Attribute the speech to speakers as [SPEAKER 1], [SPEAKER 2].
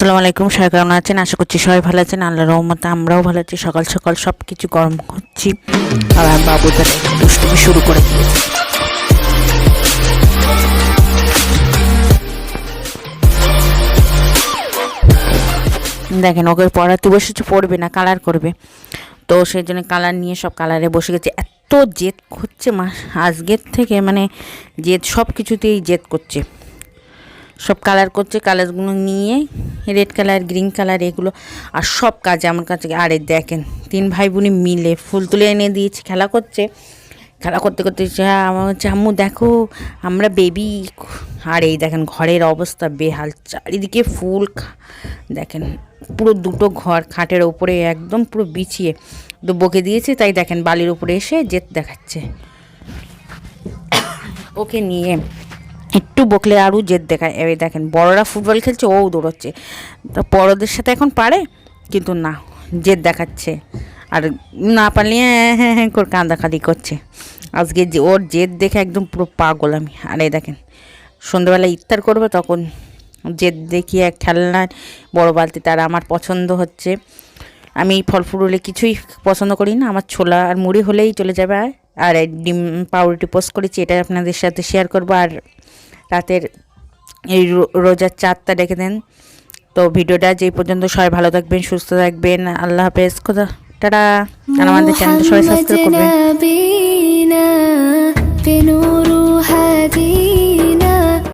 [SPEAKER 1] আসসালামু আলাইকুম, সবাই কেমন আছেন? আশা করছি সবাই ভালো আছেন। আল্লাহ রহমতে আমরাও ভালো আছি। সকাল সকাল সব কিছু গরম করছি। আর আমার বাবু তার দুষ্টুমি শুরু করে দিয়েছে। দেখেন, ওকে পড়াতে বসেছে পড়বে না কালার করবে। তো সেই জন্য কালার নিয়ে সব কালারে বসে গেছে। এত জেদ করছে মা, আজকের থেকে মানে জেদ সব কিছুতেই জেদ করছে। সব কালার করছে কালারগুলো নিয়ে রেড কালার গ্রিন কালার এগুলো আর সব কাজে আমার কাছে আরে দেখেন, তিন ভাই বোনে মিলে ফুল তুলে এনে দিয়েছে, খেলা করছে। খেলা করতে করতে হ্যাঁ আমার হচ্ছে, আম্মু, দেখো, আমরা বেবি আর এই দেখেন, ঘরের অবস্থা বেহাল, চারিদিকে ফুল দেখেন, পুরো দুটো ঘর খাটের ওপরে একদম পুরো বিছিয়ে। তো বকে দিয়েছে, তাই দেখেন, বালির উপরে এসে জেত দেখাচ্ছে। ওকে নিয়ে একটু বকলে আরও জেদ দেখায়। এই দেখেন, বড়রা ফুটবল খেলছে, ও দৌড়চ্ছে। তা বড়দের সাথে এখন পারে, কিন্তু না, জেদ দেখাচ্ছে। আর না পারলে হ্যাঁ হ্যাঁ হ্যাঁ করে কাঁদাকাঁদি করছে। আজকে যে ওর জেদ দেখে একদম পুরো পাগল আমি। আর এই দেখেন, সন্ধ্যাবেলা ইফতার করবে, তখন জেদ দেখিয়ে এক খেলনা বড় বালতি তার আমার পছন্দ হচ্ছে। আমি ফল ফুল কিছুই পছন্দ করি না, আমার ছোলা আর মুড়ি হলেই চলে যাবে। আর ডিম পাউরুটি পোস্ট করেছি এটা আপনাদের সাথে শেয়ার করব। আর রাতের এই রোজার চাঁদটা রেখে দেন। তো ভিডিওটা যেই পর্যন্ত সবাই ভালো থাকবেন, সুস্থ থাকবেন। আল্লাহ হাফেজ, খোদা, টাটা। আর আমাদের চ্যানেলটা সবাই সাবস্ক্রাইব করবেন।